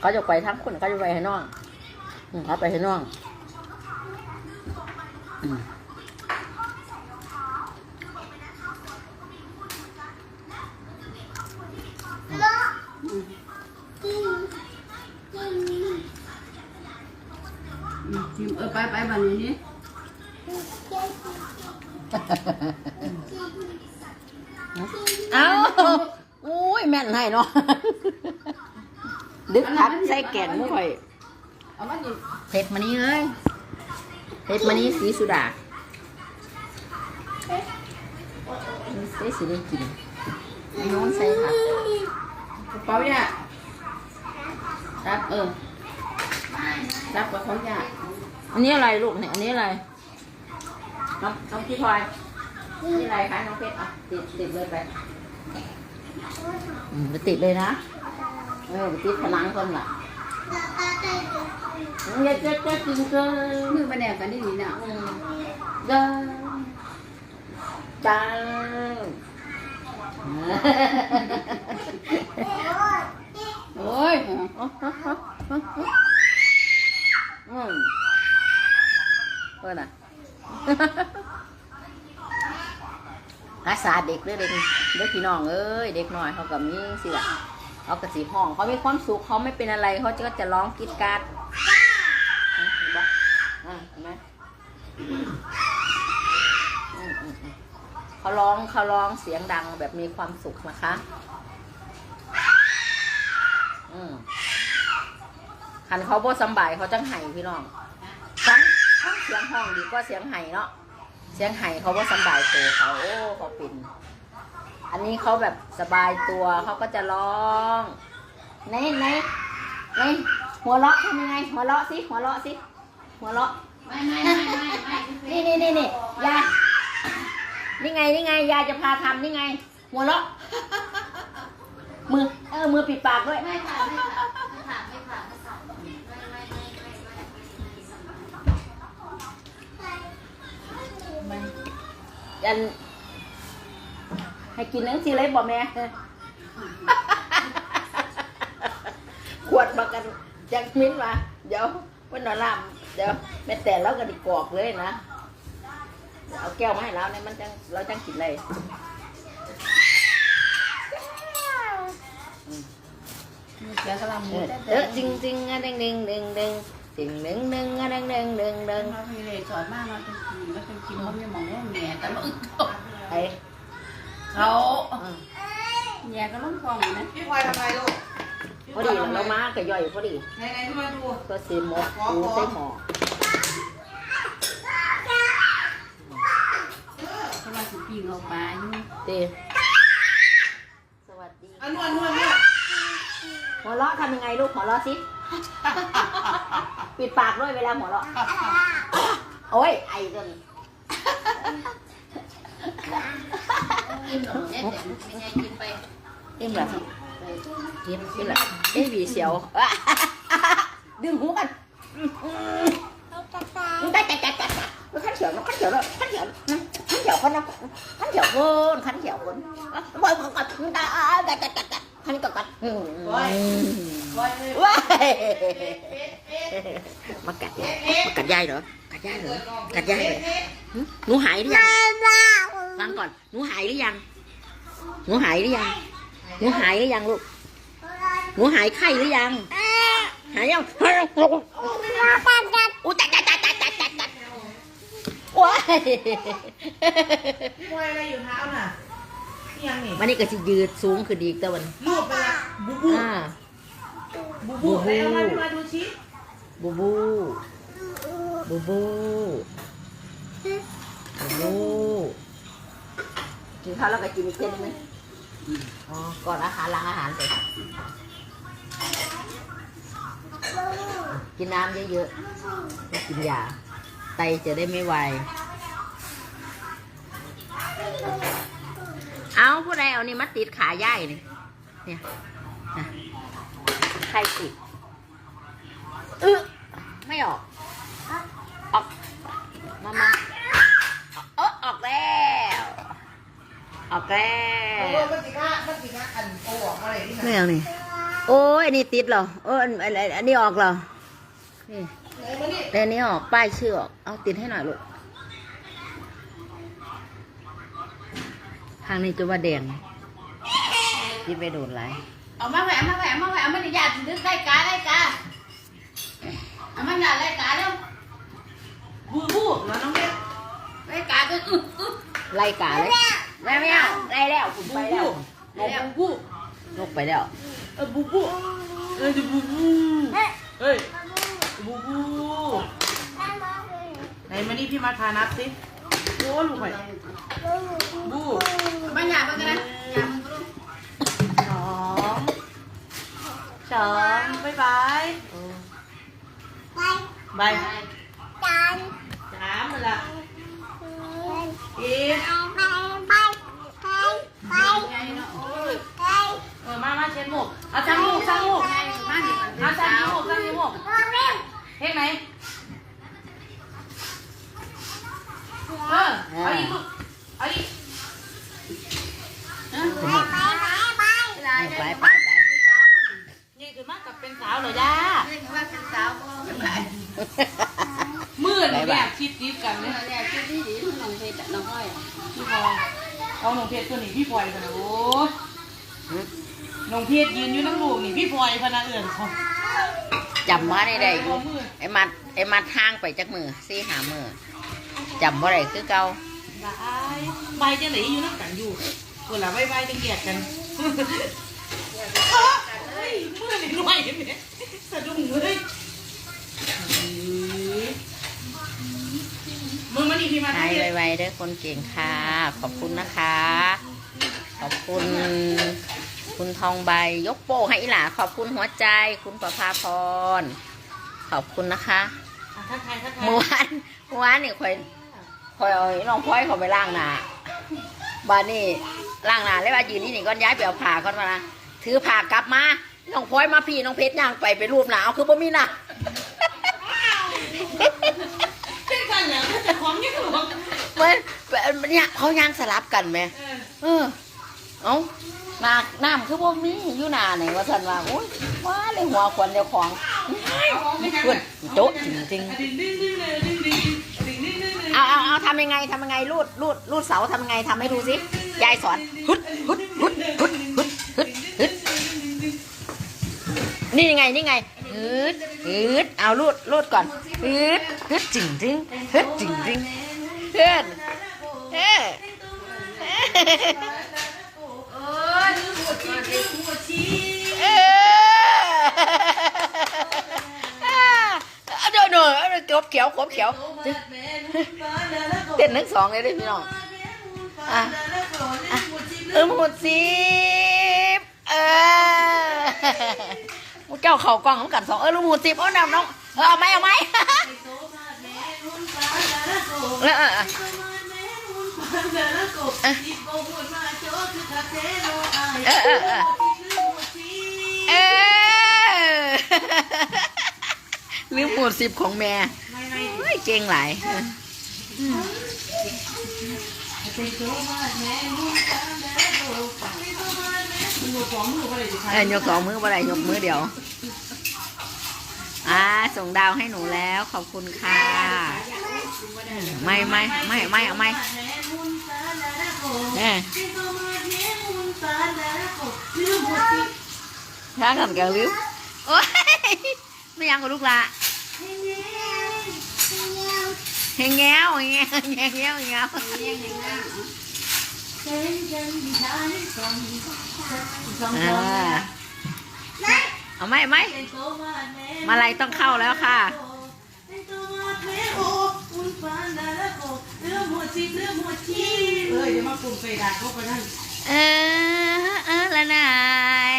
เขาจะไปทั้งคนเขาจะไปให้น้องเขาไปให้น้องจิ้มเออไปไปบัดนี้นี่เอา อุ้ยแม่นให้เนาะดึกพักใส่แกงมุ้ยเอามาดิเผ็ดมานี่เอ้ยเผ็ดมานี่สีสุดาใส่สีได้กินไอ้น้องใส่ค่ะกระเป๋าเนี่ยรับเออรับกับของยาอันนี้อะไรลูกเนี่ยอันนี้อะไรน้องน้องพี่พลอยนี่อะไรคะน้องเพชรอะติดติดเลยไป อืมไปติดเลยนะ เออไปติดผนังคนละอย่าจะจะกินเกินมือมาแนบกันนี่นี่น่ะอืมเดินจังโอ้ยอืมเพื่อนอะ รักษาเด็กเด้อเด็กเด็กพี่น้องเอ้ยเด็กน้อยเขากับมีสิล่ะเขากระสีห้องเขามีความสุขเขาไม่เป็นอะไรเขาจะก็จะร้องกรีดกราดเห็นปะอะเห็นไหมเขาร้องเขาร้องเสียงดังแบบมีความสุขนะคะ อืมคันเขาโบสบายเขาจังไห้พี่น้องทั้งทั้งเสียงห้องดีกว่าเสียงไห้เนาะ เสียงไห้เขาว่าสบายตัวเขาโอ้เขาเป็นอันนี้เขาแบบสบายตัวเขาก็จะร้องไหนไหนไหนหัวเราะทำยังไง หัวเราะสิหัวเราะสิหัวเราะไม่ไม่ไม่ไม่ไม่นี่นี่นี่นี่ยายนี่ไงนี่ไงยายจะพาทำนี่ไง หัวเราะมือเออมือปิดปากด้วยไม่ค่ะไม่ค่ะไม่ค่ะไม่ค่ะไม่ค่ะไม่ไม่ไม่ไม่ อัน ให้กินนังสิเลยบ่แม่ ขวดมากันจังมิ้นมา เดี๋ยววันนอนลำเดี๋ยวแม่แต่เราก็ไดีกรอกเลยนะเดี๋ยวเอาแก้วมาให้เราเนี่ยมันจังเราจังกินเลยเสียกำลังเอมืออแต่เออจริงจริงอะเด้งเด้งเด้งเด้ง จริงเด้งเด้งอะเด้งเด้งเด้งเด้งเราพี่เลยสอนมากเราเป็นกินเราเป็นกินเขาไม่มองว่าแง่แต่เราอึดไอ้เขาอืมแง่ก็ล้มฟองนะพี่พลอยทำอะไรลูกพอดีเรามาก็ย่อยพอดีไหนไหนพี่มาดูก็ซีหมกปูใส่หม้อเขาว่าสิปีนเราปลาอยู่เต้สวัสดีอันนวดนวดนวดหัวเราะทำยังไงลูกหัวเราะสิ ปิดปากด้วยเวลาหัวเราะโอ้ยไอ้จนกินหนมเนี่ยแต่ไม่ไงกินไปเอ็มเหรอกินกินเหรอเอ้ยบีเสียวอะดึงหูกันได้จัดจัดจัดขันเขียวขันเขียวเลยขันเขียวขันเขียวคนนะขันเขียวคนขันเขียวคนบอยกัดกัดกัดกัดกัดกัดขันกัดกัดพลอยเลย ว้ายเป็ดเป็ดมากัดยายมากัดยายเหรอ กัดยายเหรอ กัดยายเหรอหึหนูหายหรือยังฟังก่อน หนูหายหรือยัง หนูหายหรือยัง หนูหายหรือยังลูก หนูหายไข้หรือยัง หายยังหายยังลูกอู้จัดจัดจัดจัดจัดจัดจัดว้ายพี่พลอยอะไรอยู่เท้าน่ะนี่ยังนี่วันนี้ก็จะยืดสูงขึ้นอีกแต่วันรูปไปละบูบูอ่า บูบูไหนเอามาพี่มาดูชิบูบู บูบู บูบูกินข้าวแล้วก็กินอีกเส้นนึงอ๋อ ก่อนอาหารหลังอาหารไปกินน้ำเยอะๆไม่กินยา ไตจะได้ไม่ไวายเอาผู้ใดเอานี่มาติดขาย่ายนี่เนี่ยนะใค รติดเออไม่ออก ออก มามาเออออกแล้ว ออกแล้เอวอมันสิค่ะมันสิค่ะอันโอ้ออกมาเลยนี่นะไม่เอานี่ โอ้ยอันนี้ติดเหรอเอออันอันอันอันนี้ออกเหรอนี่ไหนมานี่อันนี้ออก ป้ายชื่อออก เอาติดให้หน่อยลูก ทางนี้จะว่าแดงที่ไปโดนไรเอามาแหวะมาแหวะมา แหวะมันอยากดึกได้กาได้กาเอามันอยากได้กาแล้วบูบูแล้วน้องเด็กได้กาก็อึ๊บอึ๊บไล่กาเลยแม่ไม่เอาไล่แล้วผมไปแล้วแล้วบูนกไปแล้วเออบูบูเออบูบูเฮ้ยบูบูไหนมานี่พี่มาทานับสิโอ้ลูกไปบูมาหยาบมันกันนะหยาบมันก็ลูกสอง สองบายบายบายสามเลยละอีกเออมามาเช็ดหมูกเอาช่างหมูกช่างหมูกเอาช่างหมูกช่างหมูกเฮ็ดไหมเออเอาอีกลูกเอาอีก ไปไปไป นี่ คือมากกับเป็นสาวเหรอย่ามืดแบบคิดดิบกันเลยพี่พลอยเอาหนองเพชรตัวนี้พี่พลอยพะนะโอ้หนองเพชรยืนอยู่น้ำลูกนี่พี่พลอยพะนะเอื่นเขาจำว่าได้ได้อยู่ไอ้มัดไอ้มัดทางไปจากมือซี่หามือจำว่าได้คือเก่าบายใบจะไหนอยู่น้ำกันอยู่คนละใบใบจะเกลียดกันเฮ้ยมือนี่หน่อยเนี่ยสะดุ้งเลยมึงมานี่พี่มา หายที่ไวๆเด้อคนเก่งค่ะ ขอบคุณนะคะ ขอบคุณ คุณทองใบยกโป้ให้อีหลาขอบคุณหัวใจ คุณประภาพร ขอบคุณนะคะทักทายทักทายเมื่อวานเมื่อวานนี่คอยคอยเอาน้องพลอยเขาไปล้างหนาบ้านนี่ล้างหนาแล้วว่ายืนนี่นี่ก้อนย้ายไปเอาผ่าก้อนมานะถือผ่ากลับมาน้องพลอยมาพี่น้องเพชรย่างไปไปรูปหนาเอาคือบ่มีหนาเป็นกันเหรอแต่ของยังห ลวงเว้ยเนี่ยเขาย่างสลับกันไหมเออเออเอานาน้ำคือบ่มีอยู่หนาไหนว่าสันว่าโอ้ยว้าเลยหัวควันเดียวของเอาออกไม่ทันเพื่อนโจ๊ะจริงจริงดึงดึงดึงเลยดึงดึงดึงดึงดึงดึงๆเอาเอาเอาทำยังไงทำยังไงรูดรูดรูดเสาทำยังไงทำให้ดูสิยายสอนฮึดฮึดฮึดฮึดฮึดฮึดฮึดนี่ยังไงนี่ไงฮึดฮึดเอารูดรูดก่อนฮึดฮึดจริงจริงฮึดจริงจริงเพื่อนเฮ้เออเดี๋ยวหนูกบเขียวกบเขียวเต้นทั้งสองเลยเด้อพี่น้องอะอะเออหมดสิบเออมูเจ้าเข่ากล้องน้ำกันสองเออลูกหมูสิบเอาน้ำน้องเออเอาไหมเอาไหม เออเออเออเออเออเออเออลืมหมวดสิบของแม่เฮ้ยเก่งหลายเออเออยกสองมือบ่ได้ยกมือเดียว อ่าส่งดาวให้หนูแล้วขอบคุณค่ะ ไม่ไม่ไม่ไม่เอาไม่เนี่ยถ้าทำแกลืมโอ้ยไม่ยังกับลูกละเฮงแง้วเงแง้วเงแง้วเงแง้วอ่าเอาไหม่ไหมมาลัยต้องเข้าแล้วค่ะ เออเดี๋ยวมาปุ่มเฟดาเข้าไปนั่นเออเออละนาย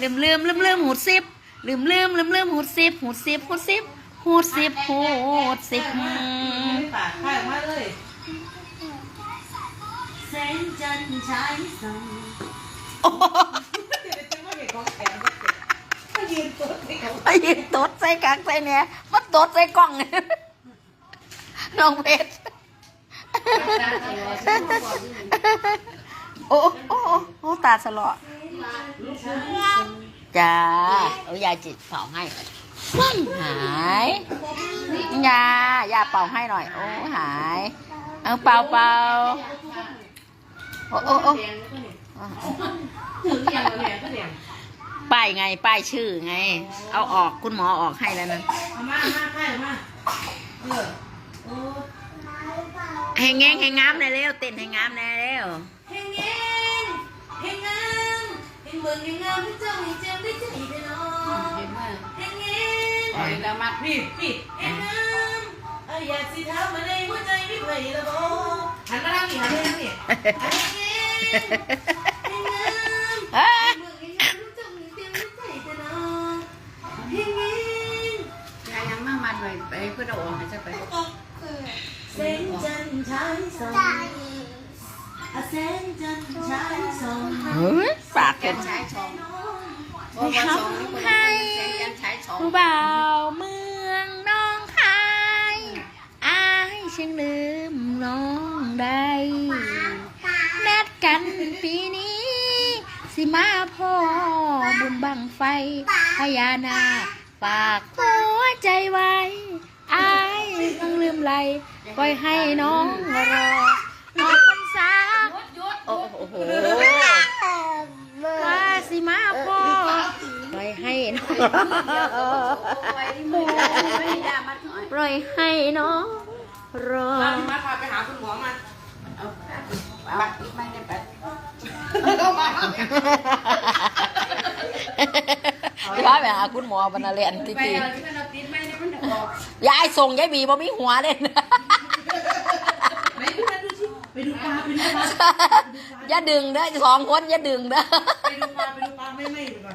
ลืมลืมลืมลืมหูดซิบลืมลืมลืมลืมหูดซิบหูดซิบหูดซิบหูดซิบหูดซิบปากข้างมาเลยโอ้โหเดี๋ยวจะมาเห็นของแข็งก็ยืนตัวติดไอ้ยินตดใส่กลางใส่เนี่ยมันตดใส่กล้อง น้องเพชรโอ้โอ้โอ้ตาสลอจ้าเอายาจิตเป่าให้หายยายาเป่าให้หน่อย โอ้หาย เอาเป่าเป่าโอ้โอ้โอ้เสียงเลยก็เสียงป้ายไง ป้ายชื่อไง เอาออกคุณหมอออกให้แล้วนะเอามามาใกล้มา เออโอ้ให้แงงให้งามหน่อยเร็วเต้นให้งามหน่อยเร็วเฮงเฮงเฮงงามเฮงเบิ่งเฮงงามให้เจ้าให้เจ้าได้ใจเด้อเนาะเห็นไหมเฮงเฮงปล่อยแล้วมัดพี่พี่เฮงงามเอาอยากสิถามมาในหัวใจพี่ไผละบ่หันมาทางนี้หันมาทางนี้เฮงเฮงเฮงงามเอ้ยเบิ่งเฮงงามให้เจ้าให้เจ้าได้ใจเด้อเนาะเฮงเฮงยายยังมามันไว้ไปเพื่อเอาออกให้จะไปแสงจันทร์ฉายสองอะแสงจันทร์ฉายส่องเฮ้ยปากกเป็นนใช้ชองให้ทำให้แกนใช้ชองผู้บ่าวเมืองน้องคายอายช่างลืมน้องได้นัดกันปีนี้ สิมาพ่อบุญบังไฟพญานาฝากหัวใจไว้อาย ต้องลืมไหลปล่อยให้น้องรอรอพรรษาโอ้โหว่าสิมาพ่อปล่อยให้น้องไว้ที่มือไม่ได้มัดหน่อยปล่อยให้น้องรอมามาพาไปหาคุณหมอมาเอาปัดไม่ได้ปัดย้ายไปหาคุณหมอบรรณเรียนที่ไปที ยายส่งยายบีบ่มีหัวเลยนะไปดูนะดูสิไปดูปลาไปดูปลาอย่าดึงเด้อสองคนอย่าดึงเด้อ ไปดูปลาไปดูปลาไม่ไม่ดีกว่า